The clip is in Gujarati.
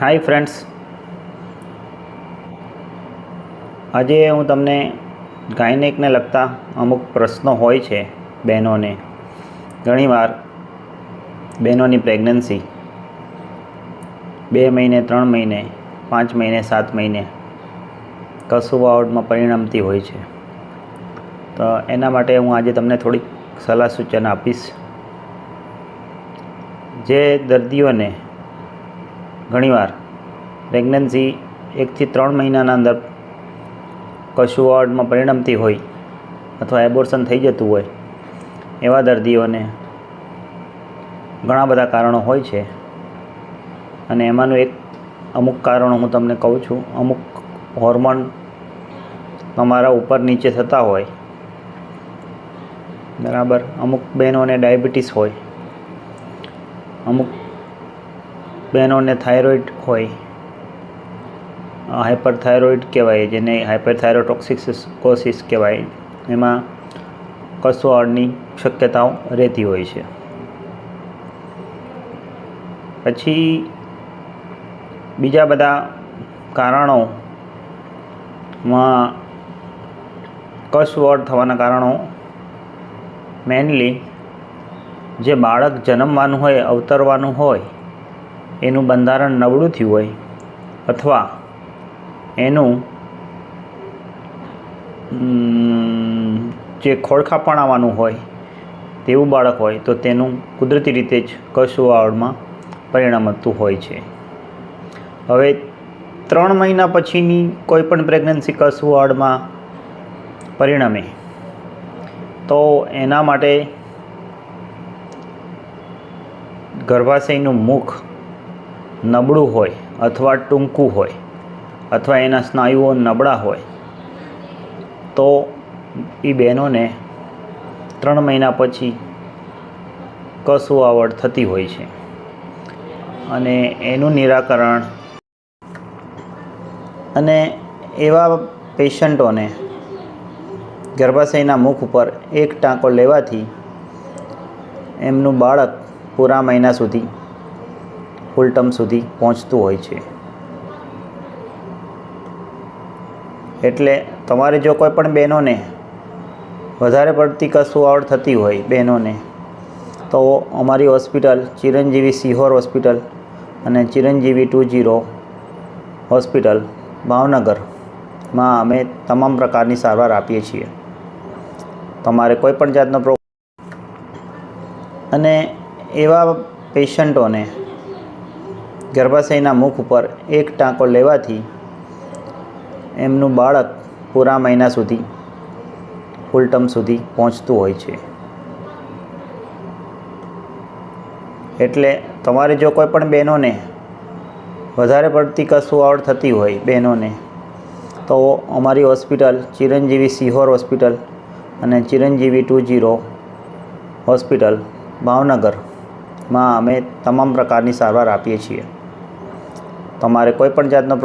Hi friends. આજે હું તમને ગાયનેકને લગતા અમુક પ્રશ્નો હોય છે બહેનોને. ઘણીવાર બહેનોની પ્રેગ્નન્સી બે મહિને, ત્રણ મહિને, પાંચ મહિને, સાત મહિને કસુવાવડમાં પરિણમતી હોય છે. તો એના માટે હું આજે તમને થોડીક સલાહ સૂચન આપીશ. જે દર્દીઓને ઘણીવાર. પ્રેગ્નન્સી એકથી ત્રણ મહિનાના અંદર કશુવાડમાં પરિણમતી હોય અથવા એબોર્શન થઈ જતું હોય એવા દર્દીઓને ઘણા બધા કારણો હોય છે. અને એમાંનું એક અમુક કારણો હું તમને કહું છું. અમુક હોર્મોન તમારા ઉપર નીચે થતા હોય. બરાબર. અમુક બહેનોને ડાયાબિટીસ હોય. અમુક બહેનોને થાઇરોઇડ હોય હાઇપરથાઇરોઇડ કહેવાય, જેને હાઇપરથાઇરોટોક્સિકોસિસ કહેવાય, એમાં કસવાળની શક્યતાઓ રહેતી હોય છે. પછી બીજા બધા કારણોમાં કસવડ થવાના કારણો મેનલી જે બાળક જન્મવાનું હોય, અવતરવાનું હોય એનું બંધારણ નબળું થયું હોય અથવા એનું જે ખોળખાપણાવાનું હોય તેવું બાળક હોય તો તેનું કુદરતી રીતે જ કશુવાવડમાં પરિણમતું હોય છે. હવે ત્રણ મહિના પછીની કોઈ પણ પ્રેગ્નન્સી કશુવાવડમાં પરિણમે તો એના માટે ગર્ભાશયનું મુખ નબળું હોય અથવા ટૂંકું હોય અથવા એના સ્નાયુઓ નબળા હોય, તો એ બહેનોને ત્રણ મહિના પછી કસુઆવડ થતી હોય છે. અને એનું નિરાકરણ અને એવા પેશન્ટોને ગર્ભાશયના મુખ ઉપર એક ટાંકો લેવાથી એમનું બાળક પૂરા મહિના સુધી ફૂલ ટર્મ સુધી પહોંચતું હોય છે. એટલે તમારે જો કોઈ પણ બહેનોને વધારે પડતી કસુવાવડ થતી હોય બહેનોને, તો અમારી હોસ્પિટલ ચિરંજીવી સિહોર હોસ્પિટલ અને ચિરંજીવી ટુ જીરો હોસ્પિટલ ભાવનગરમાં અમે તમામ પ્રકારની સારવાર આપીએ છીએ. તમારે કોઈ પણ જાતનો પ્રો અને એવા પેશન્ટોને ગર્ભાશયના મુખ ઉપર એક ટાંકો લેવાથી એમનું બાળક પૂરા મહિના સુધી ફૂલ સુધી પહોંચતું હોય છે. એટલે તમારે જો કોઈ પણ બહેનોને વધારે પડતી કસુવાવડ થતી હોય બહેનોને, તો અમારી હોસ્પિટલ ચિરંજીવી સિહોર હોસ્પિટલ અને ચિરંજીવી ટુ જીરો હોસ્પિટલ ભાવનગરમાં અમે તમામ પ્રકારની સારવાર આપીએ છીએ. તમારે કોઈ પણ જાતનો